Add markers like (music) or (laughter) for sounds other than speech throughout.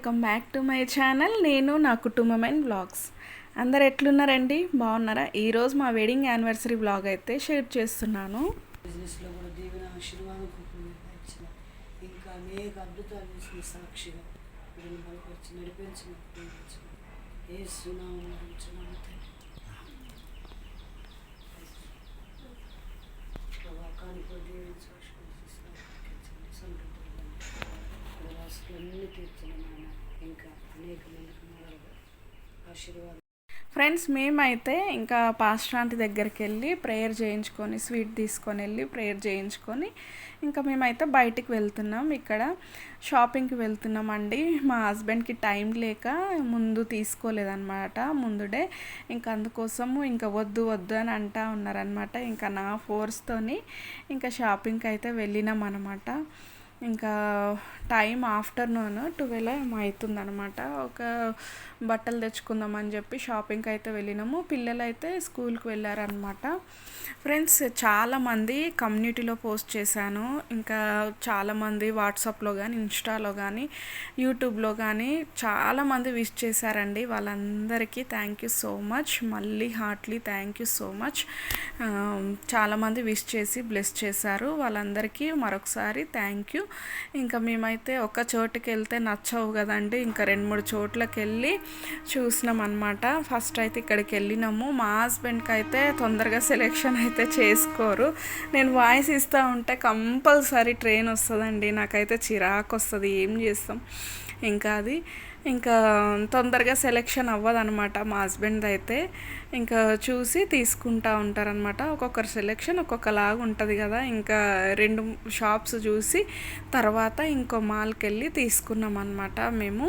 Welcome back to my channel. నేను నా కుటుంబం అండ్ బ్లాగ్స్ అందరు ఎట్లున్నారండి? బాగున్నారా? ఈరోజు మా వెడ్డింగ్ యానివర్సరీ బ్లాగ్ అయితే షేర్ చేస్తున్నాను. బిజినెస్లో కూడా దీవెన ఆశీర్వాదం ఇంకా అనేక అద్భుతాలు చేసిన సాక్షిగా. బలపరిచి నడిపించిన ఏ సునామం దీవించి తీర్చిన నాన్న ఇంకా అనేక మందికి ఆశీర్వాదం. ఫ్రెండ్స్ మేమైతే ఇంకా పాస్ట్రాంటి దగ్గరికి వెళ్ళి ప్రేయర్ చేయించుకొని స్వీట్ తీసుకొని వెళ్ళి ప్రేయర్ చేయించుకొని ఇంకా మేమైతే బయటికి వెళ్తున్నాం. ఇక్కడ షాపింగ్కి వెళ్తున్నామండి. మా హస్బెండ్కి టైం లేక ముందు తీసుకోలేదన్నమాట. ముందుడే ఇంకా అందుకోసము ఇంకా వద్దు వద్దు అని అంటా ఉన్నారనమాట ఇంకా నా ఫోర్స్తోని ఇంకా షాపింగ్కి అయితే వెళ్ళినాం అనమాట ఇంకా టైం ఆఫ్టర్నూన్ ట్వెల్వ్ ఏమో అవుతుందనమాట ఒక బట్టలు తెచ్చుకుందామని చెప్పి షాపింగ్కి అయితే వెళ్ళినాము. పిల్లలు అయితే స్కూల్కి వెళ్ళారనమాట ఫ్రెండ్స్ చాలామంది కమ్యూనిటీలో పోస్ట్ చేశాను. ఇంకా చాలామంది వాట్సాప్లో కానీ ఇన్స్టాలో కానీ యూట్యూబ్లో కానీ చాలామంది విష్ చేశారండి. వాళ్ళందరికీ థ్యాంక్ యూ సో మచ్. మళ్ళీ heartly thank you so much. చాలామంది విష్ చేసి బ్లెస్ చేశారు. వాళ్ళందరికీ మరొకసారి థ్యాంక్ యూ. ఇంకా మేమైతే ఒక చోటుకి వెళ్తే నచ్చవు కదండి. ఇంకా రెండు మూడు చోట్లకి వెళ్ళి చూసినాం అనమాట ఫస్ట్ అయితే ఇక్కడికి వెళ్ళినాము. మా హస్బెండ్కి అయితే తొందరగా సెలెక్షన్ అయితే చేసుకోరు. నేను వాయిస్ ఇస్తూ ఉంటే కంపల్సరీ ట్రైన్ వస్తుందండి. నాకైతే చిరాకు వస్తుంది ఏం చేస్తాం? ఇంకా అది ఇంకా తొందరగా సెలెక్షన్ అవ్వదనమాట మా హస్బెండ్ అయితే. ఇంకా చూసి తీసుకుంటా ఉంటారనమాట ఒక్కొక్కరు సెలెక్షన్ ఒక్కొక్కలాగా ఉంటుంది కదా. ఇంకా రెండు షాప్స్ చూసి తర్వాత ఇంకో మాల్కి వెళ్ళి తీసుకున్నాం అనమాట మేము.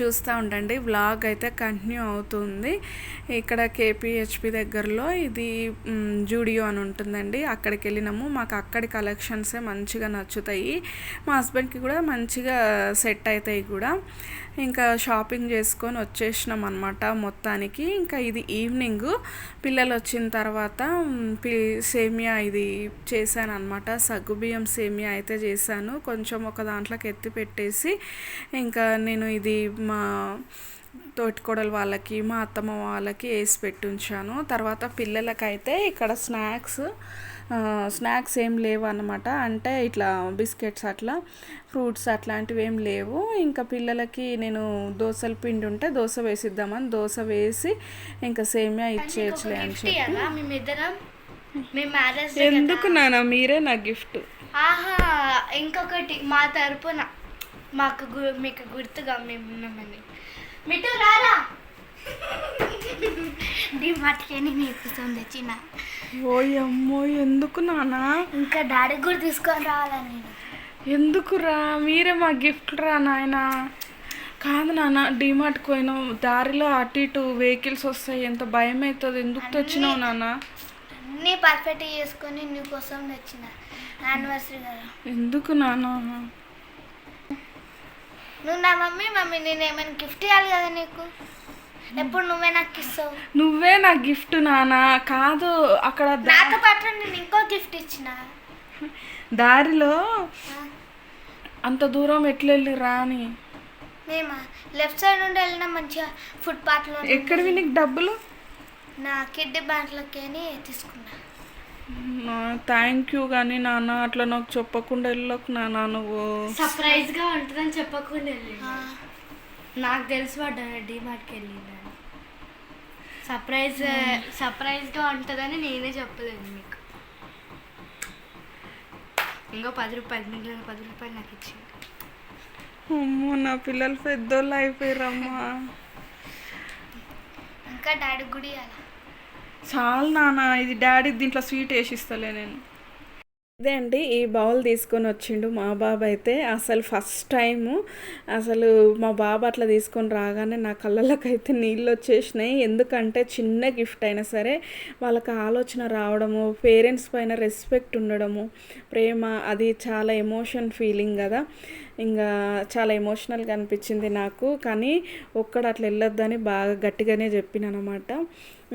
చూస్తూ ఉండండి. వ్లాగ్ అయితే కంటిన్యూ అవుతుంది. ఇక్కడ కేపీహెచ్పి దగ్గరలో ఇది జూడియో అని ఉంటుందండి. అక్కడికి వెళ్ళినాము. మాకు అక్కడి కలెక్షన్సే మంచిగా నచ్చుతాయి. మా హస్బెండ్కి కూడా మంచిగా సెట్ అవుతాయి కూడా. ఇంకా షాపింగ్ చేసుకొని వచ్చేసినాం అనమాట మొత్తానికి. ఇంకా ఇది ఈవినింగ్. పిల్లలు వచ్చిన తర్వాత పి సేమియా ఇది చేశాను అనమాట సగ్గుబియ్యం సేమియా అయితే చేశాను. కొంచెం ఒక దాంట్లోకి ఎత్తి పెట్టేసి ఇంకా నేను ఇది మా తోటికోడలు వాళ్ళకి మా అత్తమ్మ వాళ్ళకి వేసి పెట్టి ఉంచాను తర్వాత పిల్లలకైతే ఇక్కడ స్నాక్స్ స్నాక్స్ ఏం లేవు అనమాట అంటే ఇట్లా బిస్కెట్స్ అట్లా ఫ్రూట్స్ అట్లాంటివి ఏం లేవు. ఇంకా పిల్లలకి నేను దోశల పిండి ఉంటే దోశ వేసిద్దామని దోశ వేసి ఇంకా సేమియా ఇచ్చేయచ్చులే అని చెప్పి. ఎందుకు నాన్న? మీరే నా గిఫ్ట్ ఆహా ఇంకొకటి మా తరపున. మాకు మీకు గుర్తుగా మేము ఉన్నామని మిటు రారా? డిమార్ట్కి నీకోసం తెచ్చిన. ఓయమ్మో ఎందుకు నానా? ఇంకా డాడీ కూడా తీసుకొని రావాలని నేను? ఎందుకురా మీరే మా గిఫ్ట్ రా నాయన. కాదు నాన్న డిమార్ట్కి పోయినాం. దారిలో అటు ఇటు వెహికల్స్ వస్తాయి. ఎంత భయం అవుతుంది. ఎందుకు తెచ్చినావు నాన్న అన్నీ పర్ఫెక్ట్ చేసుకొని నీకోసం తెచ్చిన. యానివర్సరీ కదా. ఎందుకు నాన్న నువ్వు నా మమ్మీ మమ్మీ నేను ఏమైనా గిఫ్ట్ ఇవ్వాలి కదా నీకు? ఎప్పుడు నువ్వే నాకు ఇస్తావు? నువ్వే నా గిఫ్ట్ నాన్న కాదు అక్కడ నాతో పాటు నేను ఇంకో గిఫ్ట్ ఇచ్చిన. దారిలో అంత దూరం ఎట్లా వెళ్ళి రాని మేమా? లెఫ్ట్ సైడ్ నుండి వెళ్ళినా మంచిగా ఫుట్పాత్లో ఎక్కడివి నీకు డబ్బులు? నా కిడ్నీ బ్యాంక్లోకి తీసుకున్నా. థ్యాంక్ యూ కానీ నాన్న అట్లా నాకు చెప్పకుండా వెళ్ళకు నాన్న నువ్వు. సర్ప్రైజ్గా ఉంటుందని చెప్పకుండా ఆ, నాకు తెలిసి వాడు డిమార్ట్కి వెళ్ళిందని సర్ప్రైజ్ సర్ప్రైజ్గా ఉంటుందని నేనే చెప్పలేదు మీకు ఇంకో పది రూపాయలు మిగిలిన పది రూపాయలు నాకు ఇచ్చింది అమ్మో నా పిల్లలు పెద్దోళ్ళు అయిపోయారమ్మా ఇంకా డాడీ గుడి ఇవ్వాలి చాలు నాన్న ఇది డాడీ దీంట్లో స్వీట్ వేసిస్తలే నేను. ఇదే అండి ఈ బౌల్ తీసుకొని వచ్చిండు మా బాబు అయితే. అసలు ఫస్ట్ టైము అసలు మా బాబు అట్లా తీసుకొని రాగానే నా కళ్ళకైతే నీళ్ళు వచ్చేసినాయి. ఎందుకంటే చిన్న గిఫ్ట్ అయినా సరే వాళ్ళకి ఆలోచన రావడము పేరెంట్స్ పైన రెస్పెక్ట్ ఉండడము ప్రేమ అది చాలా ఎమోషన్ ఫీలింగ్ కదా. ఇంకా చాలా ఎమోషనల్గా అనిపించింది నాకు. కానీ ఒక్కడ అట్లా వెళ్ళొద్దని బాగా గట్టిగానే చెప్పిన అనమాట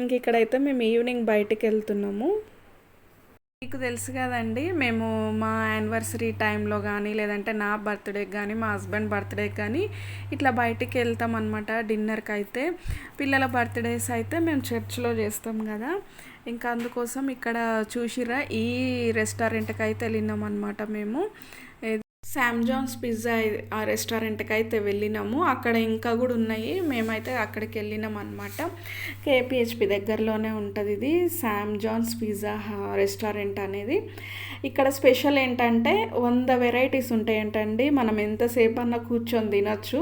ఇంక ఇక్కడైతే మేము ఈవినింగ్ బయటికి వెళ్తున్నాము మీకు తెలుసు కదండి మేము మా యానివర్సరీ టైంలో కానీ లేదంటే నా బర్త్డేకి కానీ మా హస్బెండ్ బర్త్డేకి కానీ ఇట్లా బయటికి వెళ్తాం అనమాట డిన్నర్కి అయితే పిల్లల బర్త్డేస్ అయితే మేము చర్చ్లో చేస్తాం కదా. ఇంకా అందుకోసం ఇక్కడ చూసిరా ఈ రెస్టారెంట్కి అయితే వెళ్ళినాం అనమాట మేము. శామ్జాన్స్ శామ్ జాన్స్ పిజ్జా ఆ రెస్టారెంట్కి అయితే వెళ్ళినాము. అక్కడ ఇంకా కూడా ఉన్నాయి. మేమైతే అక్కడికి వెళ్ళినాం అనమాట కేపిహెచ్పి దగ్గరలోనే ఉంటుంది ఇది. శామ్ జాన్స్ పిజ్జా రెస్టారెంట్ అనేది. ఇక్కడ స్పెషల్ ఏంటంటే వంద వెరైటీస్ ఉంటాయంటండి. మనం ఎంతసేపు అన్నా కూర్చొని తినొచ్చు.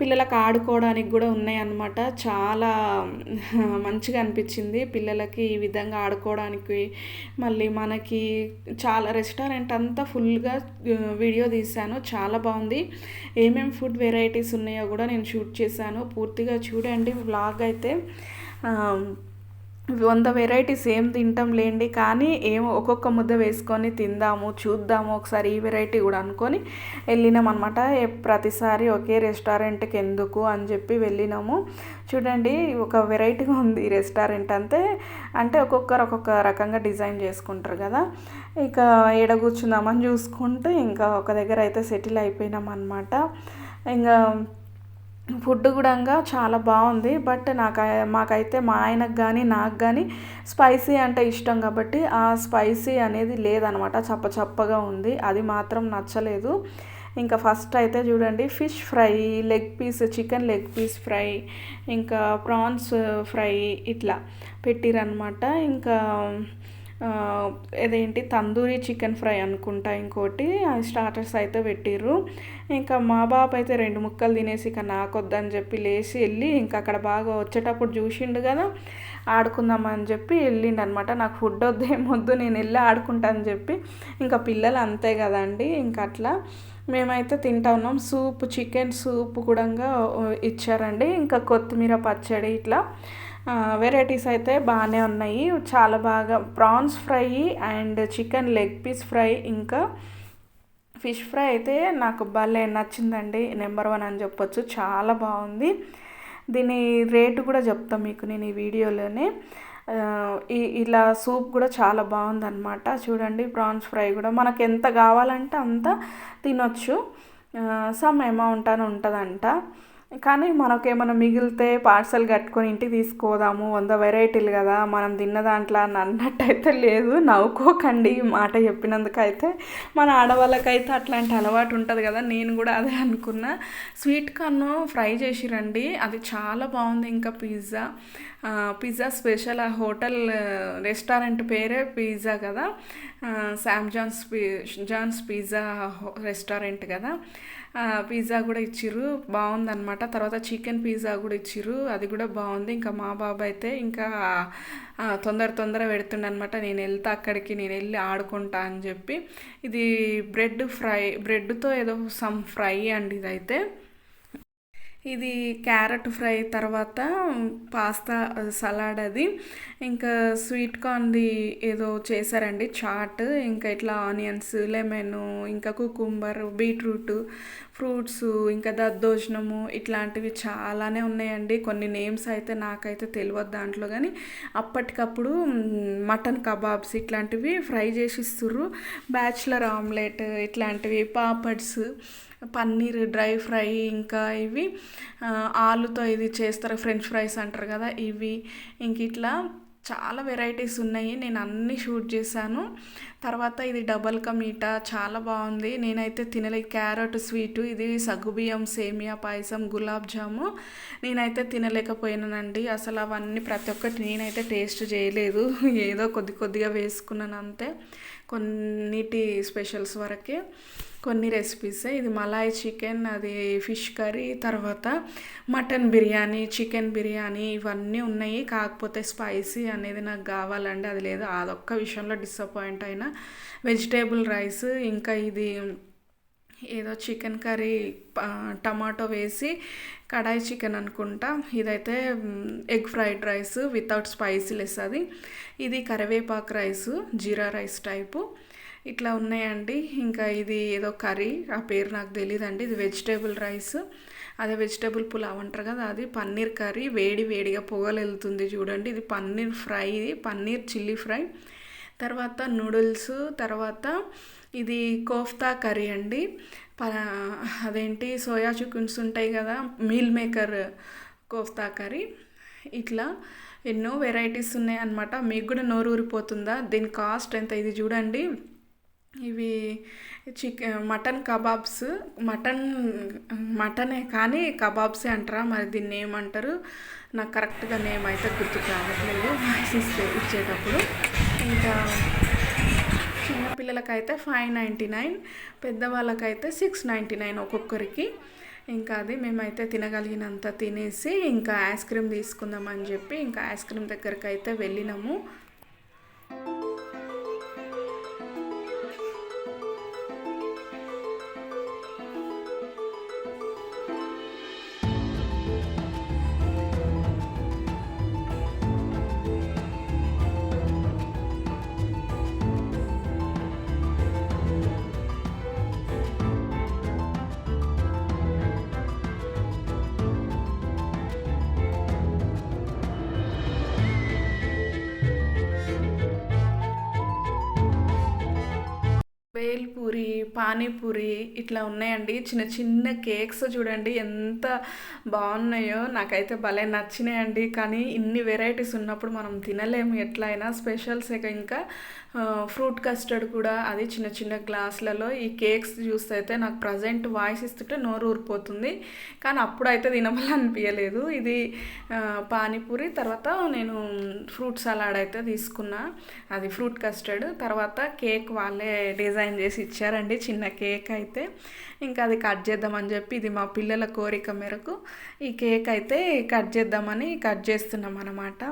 పిల్లలకు ఆడుకోవడానికి కూడా ఉన్నాయి అన్నమాట. చాలా మంచిగా అనిపించింది. పిల్లలకి ఈ విధంగా ఆడుకోవడానికి మళ్ళీ మనకి చాలా రెస్టారెంట్ అంతా ఫుల్గా వీడియో తీసి చేశాను. చాలా బాగుంది. ఏమేమి ఫుడ్ వెరైటీస్ ఉన్నాయో కూడా నేను షూట్ చేశాను. పూర్తిగా చూడండి వ్లాగ్ అయితే. వంద వెరైటీస్ ఏం తింటాం లేండి. కానీ ఏమో ఒక్కొక్క ముద్ద వేసుకొని తిందాము చూద్దాము. ఒకసారి ఈ వెరైటీ కూడా అనుకొని వెళ్ళినాం అనమాట ప్రతిసారి ఒకే రెస్టారెంట్కి ఎందుకు అని చెప్పి వెళ్ళినాము. చూడండి ఒక వెరైటీగా ఉంది రెస్టారెంట్ అంతే. అంటే ఒక్కొక్కరు ఒక్కొక్క రకంగా డిజైన్ చేసుకుంటారు కదా. ఇక ఏడ కూర్చుందామని చూసుకుంటూ ఇంకా ఒక దగ్గర అయితే సెటిల్ అయిపోయినాం అనమాట ఇంకా ఫుడ్ కూడా చాలా బాగుంది. బట్ నాకు మాకైతే మా ఆయనకు కానీ నాకు కానీ స్పైసీ అంటే ఇష్టం కాబట్టి ఆ స్పైసీ అనేది లేదనమాట చప్ప చప్పగా ఉంది. అది మాత్రం నచ్చలేదు. ఇంకా ఫస్ట్ అయితే చూడండి fish fry leg piece chicken leg piece fry ఇంకా ప్రాన్స్ ఫ్రై ఇట్లా పెట్టిరనమాట ఇంకా ఇదేంటి తందూరి చికెన్ ఫ్రై అనుకుంటా ఇంకోటి స్టార్టర్స్ అయితే పెట్టిర్రు. ఇంకా మా బాబు అయితే రెండు ముక్కలు తినేసి ఇక నాకొద్దని చెప్పి లేచి వెళ్ళి ఇంకా అక్కడ బాగా వచ్చేటప్పుడు చూసిండు కదా ఆడుకుందామని చెప్పి వెళ్ళిండు అనమాట నాకు ఫుడ్ వద్దు ఏమొద్దు నేను వెళ్ళి ఆడుకుంటాను అని చెప్పి. ఇంకా పిల్లలు అంతే కదండి ఇంకా అట్లా. మేమైతే తింటా ఉన్నాం. సూప్ చికెన్ సూప్ కూడా ఇచ్చారండి. ఇంకా కొత్తిమీర పచ్చడి ఇట్లా. వెరైటీస్ అయితే బాగానే ఉన్నాయి. చాలా బాగా prawns fry and chicken leg piece fry ఇంకా ఫిష్ ఫ్రై అయితే నాకు భలే నచ్చిందండి. నెంబర్ వన్ అని చెప్పొచ్చు. చాలా బాగుంది. దీని రేటు కూడా చెప్తాను మీకు నేను ఈ వీడియోలోనే. ఇలా సూప్ కూడా చాలా బాగుందన్నమాట. చూడండి ప్రాన్స్ ఫ్రై కూడా మనకు ఎంత కావాలంటే అంత తినొచ్చు. సమ్ అమౌంట్ అని ఉంటుందంట. కానీ మనకేమైనా మిగిలితే పార్సల్ కట్టుకొని ఇంటికి తీసుకోదాము వంద వెరైటీలు కదా మనం తిన్న దాంట్లో అని అన్నట్టయితే లేదు. నవ్వుకోకండి ఈ మాట చెప్పినందుకైతే. మన ఆడవాళ్ళకైతే అట్లాంటి అలవాటు ఉంటుంది కదా నేను కూడా అదే అనుకున్నా. స్వీట్ కార్న్ ఫ్రై చేసిరండి అది చాలా బాగుంది ఇంకా పిజ్జా. పిజ్జా స్పెషల్ ఆ హోటల్ రెస్టారెంట్ పేరే పిజ్జా కదా. Sam John's P John's pizza restaurant కదా. పిజ్జా కూడా ఇచ్చిర్రు. బాగుందనమాట తర్వాత చికెన్ పిజ్జా కూడా ఇచ్చిర్రు. అది కూడా బాగుంది. ఇంకా మా బాబు అయితే ఇంకా తొందర తొందర పెడుతుండనమాట నేను వెళ్తా అక్కడికి నేను వెళ్ళి ఆడుకుంటా అని చెప్పి. ఇది బ్రెడ్ ఫ్రై బ్రెడ్తో ఏదో సమ్ ఫ్రై అండి ఇదైతే. ఇది క్యారెట్ ఫ్రై తర్వాత పాస్తా సలాడ్ అది. ఇంకా స్వీట్ కార్న్ది ఏదో చేశారండి చాట్ ఇంకా ఇట్లా ఆనియన్స్ లెమన్ ఇంకా కుకుంబర్ బీట్రూట్ ఫ్రూట్స్ ఇంకా దద్దోజనము ఇట్లాంటివి చాలానే ఉన్నాయండి. కొన్ని నేమ్స్ అయితే నాకైతే తెలియదు దాంట్లో కానీ అప్పటికప్పుడు మటన్ కబాబ్స్ ఇట్లాంటివి ఫ్రై చేసి ఇస్తుర్రు బ్యాచులర్ ఆమ్లెట్ ఇట్లాంటివి పాపడ్స్ పన్నీర్ డ్రై ఫ్రై ఇంకా ఇవి ఆలుతో ఇది చేస్తారు ఫ్రెంచ్ ఫ్రైస్ అంటారు కదా ఇవి. ఇంక ఇట్లా చాలా వెరైటీస్ ఉన్నాయి. నేను అన్నీ షూట్ చేశాను. తర్వాత ఇది డబల్ కా మీఠా చాలా బాగుంది. నేనైతే తినలే క్యారెట్ స్వీటు ఇది సగ్గుబియ్యం సేమియా పాయసం గులాబ్ జాము. నేనైతే తినలేకపోయానండి. అసలు అవన్నీ ప్రతి ఒక్కటి నేనైతే టేస్ట్ చేయలేదు. (laughs) ఏదో కొద్ది కొద్దిగా వేసుకున్నాను అంతే. కొన్నిటి స్పెషల్స్ వరకే. కొన్ని రెసిపీస్ ఇది మలాయ్ చికెన్ అది ఫిష్ కర్రీ తర్వాత మటన్ బిర్యానీ చికెన్ బిర్యానీ ఇవన్నీ ఉన్నాయి. కాకపోతే స్పైసీ అనేది నాకు కావాలండి. అది లేదు. అదొక్క విషయంలో డిసప్పాయింట్ అయినా. వెజిటేబుల్ రైస్ ఇంకా ఇది ఏదో చికెన్ కర్రీ టమాటో వేసి కడాయి చికెన్ అనుకుంటా. ఇదైతే egg fried rice without spicyless అది. ఇది కరివేపాకు రైస్ జీరా రైస్ టైపు ఇట్లా ఉన్నాయండి. ఇంకా ఇది ఏదో కర్రీ. ఆ పేరు నాకు తెలియదండి ఇది వెజిటేబుల్ రైస్. అదే వెజిటేబుల్ పులావ్ అంటారు కదా అది పన్నీర్ కర్రీ. వేడి వేడిగా పొగలు వెళ్తుంది చూడండి. ఇది పన్నీర్ ఫ్రై ఇది పన్నీర్ చిల్లీ ఫ్రై. తర్వాత నూడిల్స్ తర్వాత ఇది కోఫ్తా కర్రీ అండి. ప అదేంటి సోయా చికెన్స్ ఉంటాయి కదా మీల్ మేకర్ కోఫ్తా కర్రీ. ఇట్లా ఎన్నో వెరైటీస్ ఉన్నాయి అన్నమాట మీకు కూడా నోరు ఊరిపోతుందా దీని కాస్ట్ ఎంత? ఇది చూడండి. ఇవి చికెన్ మటన్ కబాబ్స్ మటన్ మటనే కానీ కబాబ్సే అంటారా? మరి దీన్ని ఏమంటారు? నాకు కరెక్ట్గా నేమ్ అయితే గుర్తుకు రావట్లేదు. వాయిస్ ఇస్తే ఇచ్చేటప్పుడు. ఇంకా చిన్నపిల్లలకైతే ఫైవ్ నైంటీ నైన్ పెద్దవాళ్ళకైతే సిక్స్ నైంటీ నైన్ ఒక్కొక్కరికి. ఇంకా అది మేమైతే తినగలిగినంత తినేసి ఇంకా ఐస్ క్రీమ్ తీసుకుందామని చెప్పి ఇంకా ఐస్ క్రీమ్ దగ్గరికి అయితే వెళ్ళినాము. papel పానీపూరి ఇట్లా ఉన్నాయండి. చిన్న చిన్న కేక్స్ చూడండి ఎంత బాగున్నాయో. నాకైతే భలే నచ్చినాయండి. కానీ ఇన్ని వెరైటీస్ ఉన్నప్పుడు మనం తినలేము. ఎట్లయినా స్పెషల్స్ ఇంకా ఫ్రూట్ కస్టర్డ్ కూడా అది చిన్న చిన్న గ్లాసులలో ఈ కేక్స్ చూస్తే అయితే నాకు ప్రజెంట్ వాయిస్ ఇస్తుంటే నోరు ఊరిపోతుంది. కానీ అప్పుడైతే తినమని అనిపించలేదు ఇది పానీపూరి తర్వాత నేను ఫ్రూట్ సలాడ్ అయితే తీసుకున్నా. అది ఫ్రూట్ కస్టర్డ్. తర్వాత కేక్ వాళ్ళే డిజైన్ చేసి ఇచ్చారండి చిన్న కేక్ అయితే. ఇంకా అది కట్ చేద్దామని చెప్పి ఇది మా పిల్లల కోరిక మేరకు ఈ కేక్ అయితే కట్ చేద్దామని కట్ చేస్తున్నాం అనమాట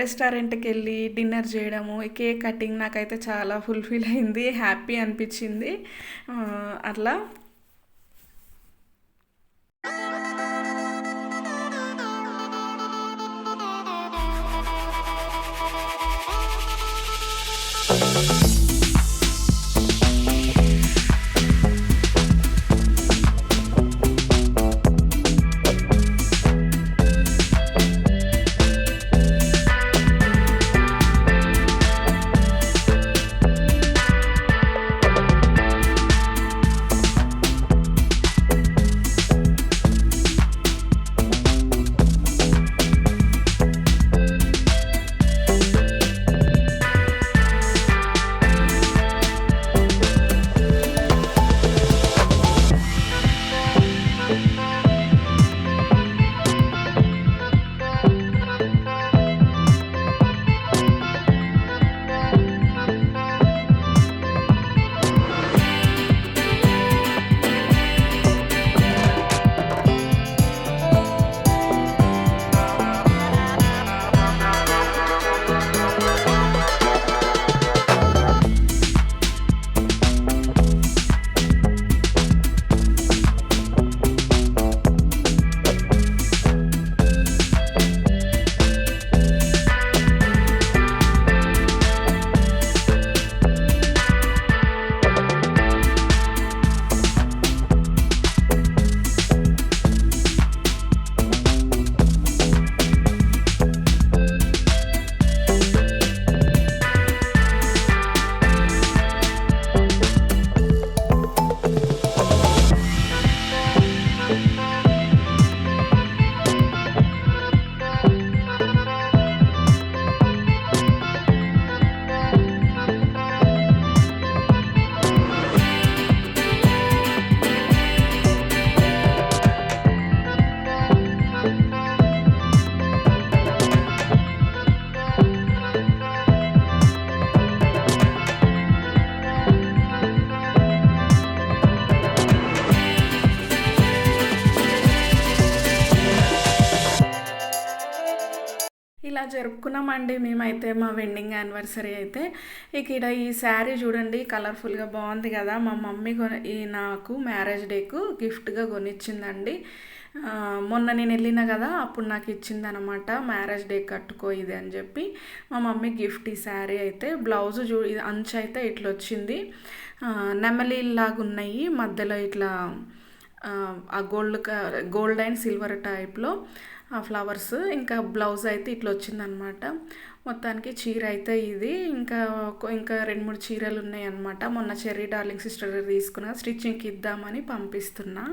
రెస్టారెంట్కి వెళ్ళి డిన్నర్ చేయడము ఈ కేక్ కటింగ్ నాకైతే చాలా ఫుల్ఫిల్ అయింది హ్యాపీ అనిపించింది. అట్లా జరుపుకున్నామండి. మేమైతే మా వెడ్డింగ్ యానివర్సరీ అయితే. ఇక్కడ ఈ శారీ చూడండి కలర్ఫుల్గా బాగుంది కదా. మా మమ్మీ కొని ఈ నాకు మ్యారేజ్ డేకు గిఫ్ట్గా కొనిచ్చిందండి. మొన్న నేను వెళ్ళిన కదా అప్పుడు నాకు ఇచ్చింది అనమాట మ్యారేజ్ డే కట్టుకో ఇది అని చెప్పి. మా మమ్మీ గిఫ్ట్ ఈ శారీ అయితే. బ్లౌజ్ చూ అంచు అయితే ఇట్లా వచ్చింది నెమలిలాగా ఉన్నాయి మధ్యలో ఇట్లా ఆ, గోల్డ్ గోల్డ్ అండ్ సిల్వర్ టైప్లో. ఆ ఫ్లవర్స్. ఇంకా బ్లౌజ్ అయితే ఇట్లా వచ్చిందనమాట. మొత్తానికి చీర అయితే ఇది. ఇంకా ఇంకా రెండు మూడు చీరలు ఉన్నాయి అన్నమాట మొన్న చెర్రీ డార్లింగ్ సిస్టర్ తీసుకున్న స్టిచ్చింగ్కి ఇద్దామని పంపిస్తున్నా.